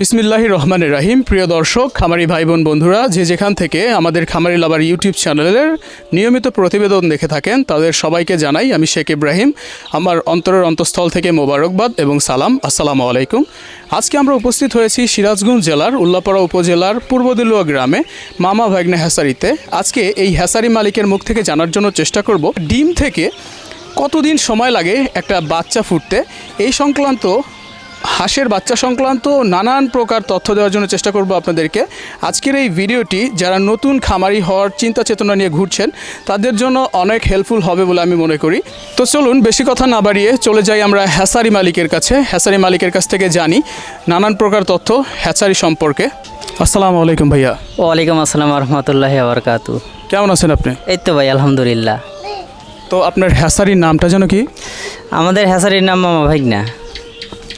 বিসমিল্লাহির রহমানের রাহিম। প্রিয় দর্শক, খামারি ভাই বোন বন্ধুরা, যে যেখান থেকে আমাদের খামারি লাভার ইউটিউব চ্যানেলের নিয়মিত প্রতিবেদন দেখে থাকেন, তাদের সবাইকে জানাই আমি শেখ ইব্রাহিম, আমার অন্তরের অন্তঃস্থল থেকে মোবারকবাদ এবং সালাম। আসসালামু আলাইকুম। আজকে আমরা উপস্থিত হয়েছি সিরাজগঞ্জ জেলার উল্লাপাড়া উপজেলার পূর্ব দিলুয়া গ্রামে মামা ভাগ্নে হ্যাসারিতে। আজকে এই হ্যাসারি মালিকের মুখ থেকে জানার জন্য চেষ্টা করব, ডিম থেকে কতদিন সময় লাগে একটা বাচ্চা ফুটতে? এই সংক্রান্ত হাঁসের বাচ্চা সংক্রান্ত নানান প্রকার তথ্য দেওয়ার জন্য চেষ্টা করব আপনাদেরকে। আজকের এই ভিডিওটি যারা নতুন খামারি হওয়ার চিন্তা চেতনা নিয়ে ঘুরছেন তাদের জন্য অনেক হেল্পফুল হবে বলে আমি মনে করি। তো চলুন বেশি কথা না বাড়িয়ে চলে যাই আমরা হ্যাসারি মালিকের কাছে। হ্যাসারি মালিকের কাছ থেকে জানি নানান প্রকার তথ্য হ্যাসারি সম্পর্কে। আসসালামু আলাইকুম ভাইয়া। ওয়ালাইকুম আসসালাম রহমতুল্লাহ আবরকাতু কেমন আছেন আপনি? এই তো ভাই আলহামদুলিল্লাহ। তো আপনার হ্যাসারির নামটা যেন কি? আমাদের হ্যাসারির নাম মামা ভাইগনা।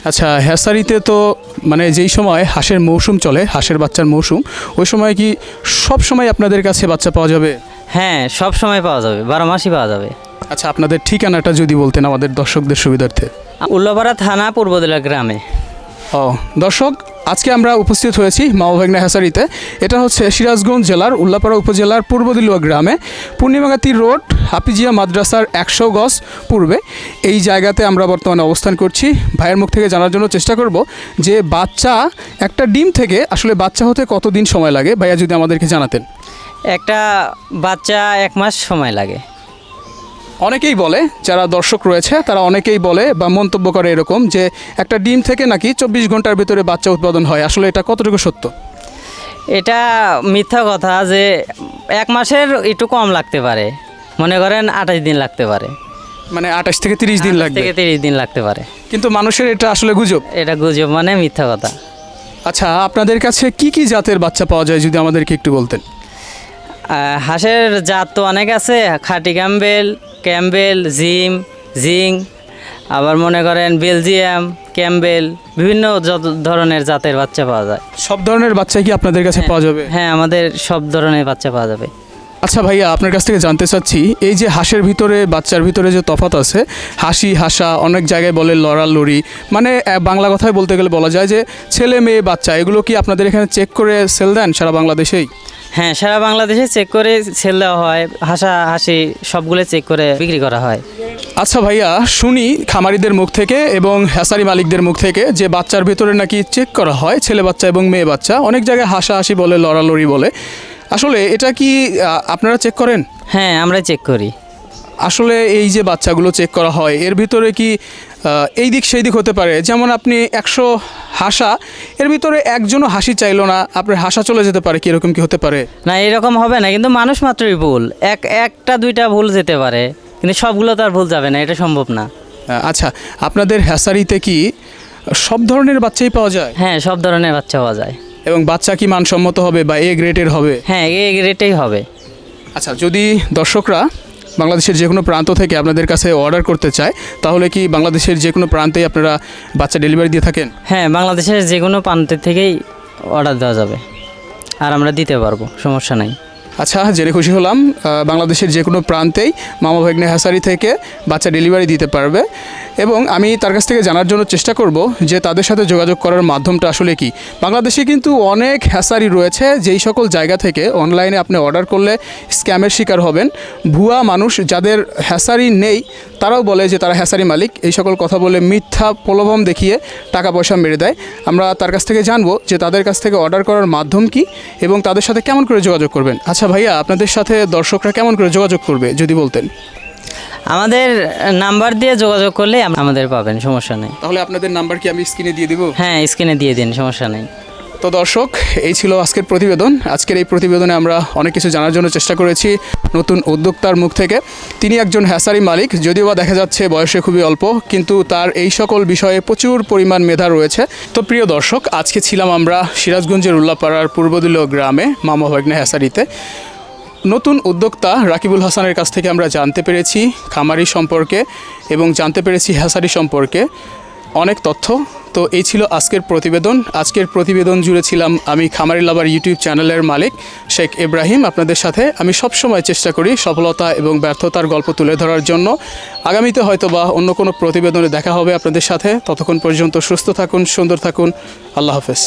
আচ্ছা হ্যাসারিতে তো মানে যেই সময় হাঁসের মৌসুম চলে হাঁসের বাচ্চার মৌসুম ওই সময় কি সব সময় আপনাদের কাছে বাচ্চা পাওয়া যাবে? হ্যাঁ সব সময় পাওয়া যাবে বারো মাসই পাওয়া যাবে। আচ্ছা আপনাদের ঠিকানাটা যদি বলতেন আমাদের দর্শকদের সুবিধার্থে। উল্লাপাড়া থানা পূর্বদিলা গ্রামে। ও দর্শক আজকে আমরা উপস্থিত হয়েছি মাওভাগনা হ্যাসারিতে এটা হচ্ছে সিরাজগঞ্জ জেলার উল্লাপাড়া উপজেলার পূর্ব দিলুয়া গ্রামে পূর্ণিমাগাতি রোড হাফিজিয়া মাদ্রাসার একশো গজ পূর্বে এই জায়গাতে আমরা বর্তমানে অবস্থান করছি। ভাইয়ের মুখ থেকে জানার জন্য চেষ্টা করব যে বাচ্চা একটা ডিম থেকে আসলে বাচ্চা হতে কতদিন সময় লাগে? ভাইয়া যদি আমাদেরকে জানাতেন। একটা বাচ্চা এক মাস সময় লাগে। অনেকেই বলে যারা দর্শক রয়েছে তারা অনেকেই বলে বা মন্তব্য করে এরকম যে একটা ডিম থেকে নাকি চব্বিশ ঘণ্টার ভিতরে বাচ্চা উৎপাদন হয়। আসলে এটা কতটুকু সত্য? এটা মিথ্যা কথা যে এক মাসের একটু কম লাগতে পারে। মনে করেন আঠাশ দিন লাগতে পারে। মানে আঠাশ থেকে তিরিশ দিন লাগবে? থেকে তিরিশ দিন লাগতে পারে। কিন্তু মানুষের এটা আসলে গুজব? এটা গুজব মানে মিথ্যা কথা। আচ্ছা আপনাদের কাছে কি কি জাতের বাচ্চা পাওয়া যায় যদি আমাদেরকে একটু বলতেন? হাঁসের জাত তো অনেক আছে। খাটি ক্যাম্বেল ক্যাম্বেল জিম জিং আবার মনে করেন বেলজিয়াম ক্যাম্বেল বিভিন্ন যত ধরনের জাতের বাচ্চা পাওয়া যায়। সব ধরনের বাচ্চা কি আপনাদের কাছে পাওয়া যাবে? হ্যাঁ আমাদের সব ধরনের বাচ্চা পাওয়া যাবে। আচ্ছা ভাইয়া আপনার কাছ থেকে জানতে চাচ্ছি এই যে হাঁসের ভিতরে বাচ্চার ভিতরে যে তফাত আছে হাসি হাসা অনেক জায়গায় বলে লড়ালড়ি মানে বাংলা কথায় বলতে গেলে বলা যায় যে ছেলে মেয়ে বাচ্চা এগুলো কি আপনাদের এখানে চেক করে সেল দেন সারা বাংলাদেশেই? হ্যাঁ সারা বাংলাদেশে চেক করে সেল দেওয়া হয় হাসা হাসি সবগুলো চেক করে বিক্রি করা হয়। আচ্ছা ভাইয়া শুনি খামারিদের মুখ থেকে এবং হ্যাসারি মালিকদের মুখ থেকে যে বাচ্চার ভিতরে নাকি চেক করা হয় ছেলে বাচ্চা এবং মেয়ে বাচ্চা অনেক জায়গায় হাসাহাসি বলে লড়ালড়ি বলে। আসলে এটা কি আপনারা চেক করেন? হ্যাঁ আমরা চেক করি। আসলে এই যে বাচ্চাগুলো চেক করা হয় এর ভিতরে কি এই দিক সেই দিক হতে পারে। যেমন আপনি একশো হাসা এর ভিতরে একজনও হাসি চাইলো না আপনার হাসা চলে যেতে পারে কীরকম কি হতে পারে? না এরকম হবে না কিন্তু মানুষ মাত্রই ভুল। এক একটা দুইটা ভুল যেতে পারে কিন্তু সবগুলো তো আর ভুল যাবে না এটা সম্ভব না। আচ্ছা আপনাদের হ্যাসারিতে কি সব ধরনের বাচ্চাই পাওয়া যায়? হ্যাঁ সব ধরনের বাচ্চা পাওয়া যায়। এবং বাচ্চা কি মানসম্মত হবে বা এ গ্রেডের হবে? হ্যাঁ এ গ্রেডেই হবে। আচ্ছা যদি দর্শকরা বাংলাদেশের যে কোনো প্রান্ত থেকে আপনাদের কাছে অর্ডার করতে চায় তাহলে কি বাংলাদেশের যে কোনো প্রান্তেই আপনারা বাচ্চা ডেলিভারি দিয়ে থাকেন? হ্যাঁ বাংলাদেশের যে কোনো প্রান্তের থেকেই অর্ডার দেওয়া যাবে। আর আমরা দিতে পারব সমস্যা নাই। আচ্ছা জেনে খুশি হলাম বাংলাদেশের যে কোনো প্রান্তেই মামা ভাগ্নে হ্যাসারি থেকে বাচ্চা ডেলিভারি দিতে পারবে। এবং আমি তার কাছ থেকে জানার জন্য চেষ্টা করব যে তাদের সাথে যোগাযোগ করার মাধ্যমটা আসলে কি। বাংলাদেশে কিন্তু অনেক হ্যাসারি রয়েছে, যেই সকল জায়গা থেকে অনলাইনে আপনি অর্ডার করলে স্ক্যামের শিকার হবেন। ভুয়া মানুষ যাদের হ্যাসারি নেই, তারাও বলে যে তারা হ্যাসারি মালিক। এই সকল কথা বলে মিথ্যা প্রলোভন দেখিয়ে টাকা পয়সা মেরে দেয়। আমরা তার কাছ থেকে জানব যে তাদের কাছ থেকে অর্ডার করার মাধ্যম কি এবং তাদের সাথে কেমন করে যোগাযোগ করবেন। আচ্ছা ভাইয়া আপনাদের সাথে দর্শকরা কেমন করে যোগাযোগ করবে যদি বলতেন? আমাদের নাম্বার দিয়ে যোগাযোগ করলে আমাদের পাবেন সমস্যা নেই। তাহলে আপনাদের নাম্বার কি আমি স্ক্রিনে দিয়ে দিব? হ্যাঁ স্ক্রিনে দিয়ে দিন সমস্যা নেই। তো দর্শক, এই ছিল আজকের প্রতিবেদন। আজকের এই প্রতিবেদনে আমরা অনেক কিছু জানার জন্য চেষ্টা করেছি নতুন উদ্যোক্তার মুখ থেকে। তিনি একজন হ্যাসারি মালিক, যদিও বা দেখা যাচ্ছে বয়সে খুবই অল্প, কিন্তু তার এই সকল বিষয়ে প্রচুর পরিমাণ মেধা রয়েছে। তো প্রিয় দর্শক, আজকে ছিলাম আমরা সিরাজগঞ্জের উল্লাপাড়ার পূর্বদিল গ্রামে, মামা ভাগ্নে হ্যাসারিতে। নতুন উদ্যোক্তা রাকিবুল হাসানের কাছ থেকে আমরা জানতে পেরেছি খামারি সম্পর্কে এবং জানতে পেরেছি হ্যাসারি সম্পর্কে অনেক তথ্য। তো এই ছিল আজকের প্রতিবেদন। আজকের প্রতিবেদন জুড়ে ছিলাম আমি খামারি লাভার ইউটিউব চ্যানেলের মালিক শেখ ইব্রাহিম। আপনাদের সাথে আমি সবসময় চেষ্টা করি সফলতা এবং ব্যর্থতার গল্প তুলে ধরার জন্য। আগামীতে হয়তো বা অন্য কোনো প্রতিবেদনে দেখা হবে আপনাদের সাথে। ততক্ষণ পর্যন্ত সুস্থ থাকুন, সুন্দর থাকুন। আল্লাহ হাফেজ।